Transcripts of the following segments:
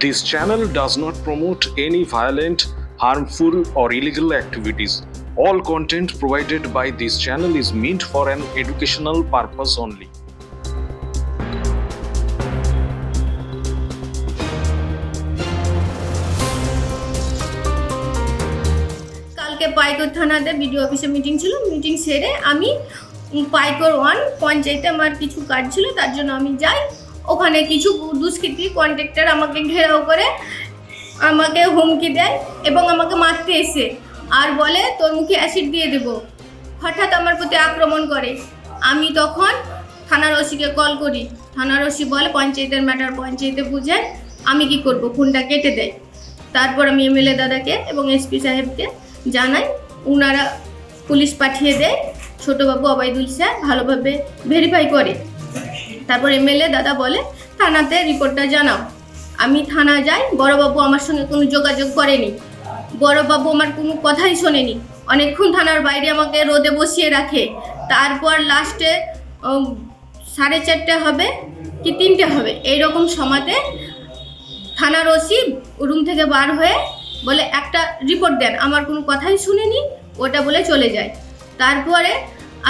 This channel does not promote any violent, harmful, or illegal activities. All content provided by this channel is meant for an educational purpose only. Paikor থানাতে BDO অফিসে meeting ছিল meeting সেরে আমি Paikor one পঞ্চায়েতে আমার কিছু কাজ ছিল তার জন্য আমি যাই ওখানে কিছু দুষ্কৃতী কন্ট্রাক্টর আমাকে ঘেরাও করে, আমাকে হুমকি দেয় এবং আমাকে মারতে এসে আর বলে, তোর মুখে অ্যাসিড দিয়ে দেব। হঠাৎ আমার প্রতি আক্রমণ করে। আমি তখন থানার ওসিকে কল করি। থানার ওসি বলে, পঞ্চায়েতের ম্যাটার পঞ্চায়েতে বুঝে আমি কি করব? ফোনটা কেটে দেয়। তারপর আমি এমএলএ দাদাকে এবং এসপি সাহেবকে জানাই ওনারা পুলিশ পাঠিয়ে দেয়। ছোটোবাবু অবাইদুল স্যার ভালোভাবে ভেরিফাই করে। তারপর এমএলএ দাদা বলে, থানাতে রিপোর্টটা জানাও। আমি থানা যাই, বড়বাবু আমার সঙ্গে কোনো যোগাযোগ করেনি। বড়বাবু আমার কোনো কথাই শোনেনি। অনেকক্ষণ থানার বাইরে আমাকে রোদে বসিয়ে রাখে। তারপর লাস্টে সাড়ে চারটে হবে কি তিনটে হবে, এইরকম সময়তে থানার ওসি রুম থেকে বার হয়ে বলে, একটা রিপোর্ট দেন। আমার কোনো কথাই শুনেনি, ওটা বলে চলে যায়। তারপরে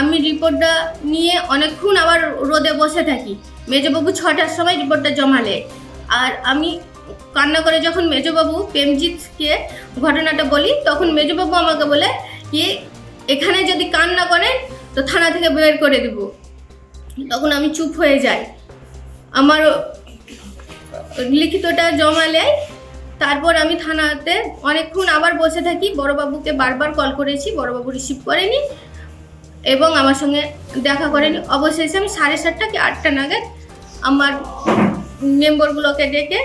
আমি রিপোর্টটা নিয়ে অনেকক্ষণ আবার রোদে বসে থাকি। মেজবাবু ছটার সময় রিপোর্টটা জমালে। আর আমি কান্না করে যখন মেজবাবু প্রেমজিৎকে ঘটনাটা বলি, তখন মেজবাবু আমাকে বলে কি, এখানে যদি কান্না করেন, তো থানা থেকে বের করে দেব। তখন আমি চুপ হয়ে যাই। আমার লিখিতটা জমালে। তারপর আমি থানাতে অনেকক্ষণ আবার বসে থাকি। বড়বাবুকে বারবার কল করেছি, বড়বাবু রিসিভ করেনি। এবং আমার সঙ্গে দেখা করেনি। অবশেষে আমি সাড়ে সাতটা কি আটটা নাগাদ আমার মেম্বারগুলোকে ডেকে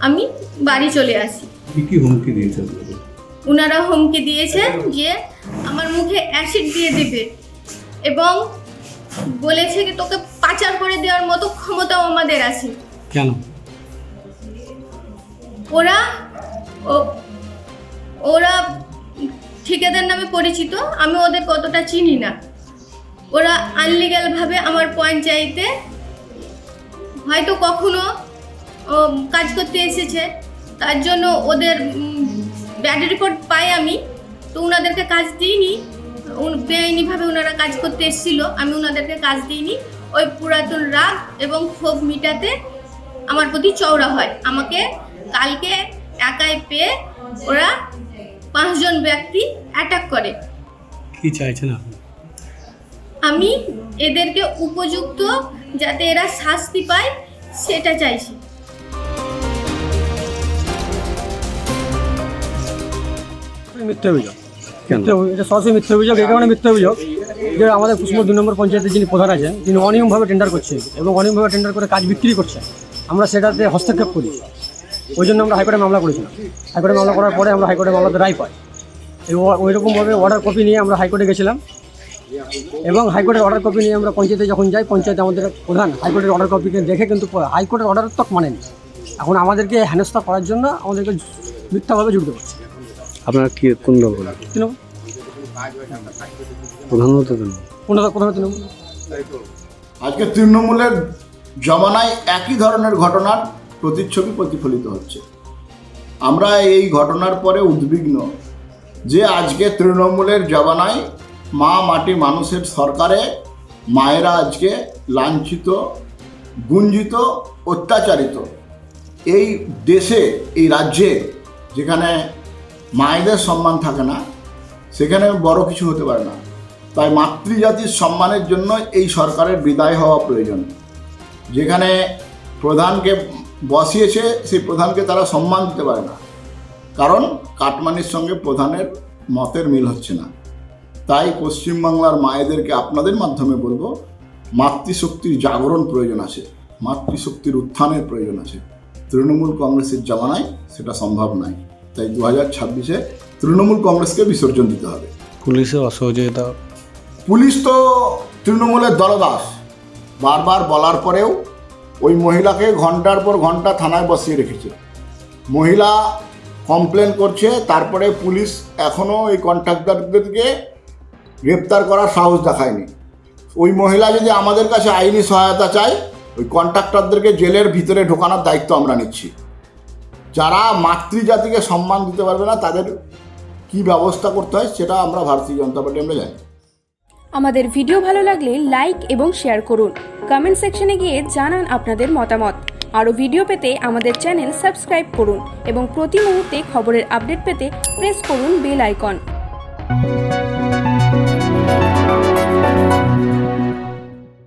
আমি বাড়ি চলে আসি। কি হুমকি দিয়েছে ওনারা হুমকি দিয়েছে যে আমার মুখে অ্যাসিড দিয়ে দেবে এবং বলেছে কি তোকে পাচার করে দেওয়ার মতো ক্ষমতাও আমাদের আছে। কেন? ওরা ও- ওরা ঠিকাদার নামে পরিচিত আমি ওদের কতটা চিনি না। ওরা আনলিগালভাবে আমার পঞ্চায়েতে হয়তো কখনো কাজ করতে এসেছে। তার জন্য ওদের ব্যাড রিপোর্ট পাই আমি। তো ওনাদেরকে কাজ দিইনি। বেআইনিভাবে ওনারা কাজ করতে এসেছিল। আমি ওনাদেরকে কাজ দিইনি। ওই পুরাতন রাগ এবং ক্ষোভ মিটাতে আমার প্রতি চওড়া হয়। আমাকে কালকে একাই পেয়ে ওরা পাঁচজন ব্যক্তি অ্যাটাক করে। কি চাইছেন আপনি? আমি এদেরকে উপযুক্ত যাতে এরা শাস্তি পায় সেটা চাইছি। মিথ্যা অভিযোগ? এটা সরাসরি মিথ্যা অভিযোগ এই কারণে মিথ্যা অভিযোগ যে আমাদের কুসুমর দুই নম্বর পঞ্চায়েতের যিনি প্রধান আছেন তিনি অনিয়মভাবে টেন্ডার করছেন এবং অনিয়মভাবে টেন্ডার করে কাজ বিক্রি করছেন। আমরা সেটাতে হস্তক্ষেপ করি। ওই জন্য আমরা হাইকোর্টে মামলা করেছিলাম। হাইকোর্টে মামলা করার পরে আমরা হাইকোর্টে মামলাতে রায় পাই। এবং ওই রকমভাবে অর্ডার কপি নিয়ে আমরা হাইকোর্টে গেছিলাম। এবং হাইকোর্টের অর্ডার কপি নিয়ে আমরা পঞ্চায়েতে যখন যাই পঞ্চায়েতে আমাদের প্রধান। হাইকোর্টের অর্ডার কপিকে দেখে কিন্তু হাইকোর্টের অর্ডার তক মানেনি। এখন আমাদেরকে হেনস্থা করার জন্য আমাদেরকে মিথ্যাভাবে জুড়তে পারছে আপনার কি কোন দল তৃণমূল। প্রধানত তৃণমূল। আজকে তৃণমূলের জমানায় একই ধরনের ঘটনার প্রতিচ্ছবি প্রতিফলিত হচ্ছে। আমরা এই ঘটনার পরে উদ্বিগ্ন যে আজকে তৃণমূলের জমানায় মা মাটি মানুষের সরকারে মায়েরা আজকে লাঞ্ছিত, গুঞ্জিত, অত্যাচারিত। এই দেশে, এই রাজ্যে যেখানে মায়েদের সম্মান থাকে না, সেখানে বড় কিছু হতে পারে না। তাই মাতৃজাতির সম্মানের জন্য এই সরকারের বিদায় হওয়া প্রয়োজন। যেখানে প্রধানকে বসিয়েছে, সেই প্রধানকে তারা সম্মান দিতে পারে না। কারণ কাটমানির সঙ্গে প্রধানের মতের মিল হচ্ছে না। তাই পশ্চিমবাংলার মায়েদেরকে আপনাদের মাধ্যমে বলব মাতৃশক্তির জাগরণ প্রয়োজন আছে মাতৃশক্তির উত্থানের প্রয়োজন আছে। তৃণমূল কংগ্রেসের জামানায় সেটা সম্ভব নয়। তাই দু হাজার ছাব্বিশে তৃণমূল কংগ্রেসকে বিসর্জন দিতে হবে। পুলিশের অসহযোগিতা। পুলিশ তো তৃণমূলের দলদাস। বারবার বলার পরেও ওই মহিলাকে ঘণ্টার পর ঘণ্টা থানায় বসিয়ে রেখেছে। মহিলা কমপ্লেন করছে তারপরে পুলিশ এখনও ওই কন্ট্রাক্টরদেরকে গ্রেপ্তার করার সাহস দেখায়নি। ওই মহিলা যদি আমাদের কাছে আইনি সহায়তা চায়, ওই কন্ট্রাক্টরদেরকে জেলের ভিতরে ঢোকানোর দায়িত্ব আমরা নিচ্ছি। যারা মাতৃজাতিকে সম্মান দিতে পারবে না, তাদের কি ব্যবস্থা করতে হয় সেটা আমরা ভারতীয় জনতা পার্টি, আমরা জানি। আমাদের ভিডিও ভালো লাগলে লাইক এবং শেয়ার করুন। কমেন্ট সেকশনে গিয়ে জানান আপনাদের মতামত। আরও ভিডিও পেতে আমাদের চ্যানেল সাবস্ক্রাইব করুন এবং প্রতি মুহূর্তে খবরের আপডেট পেতে প্রেস করুন বেল আইকন।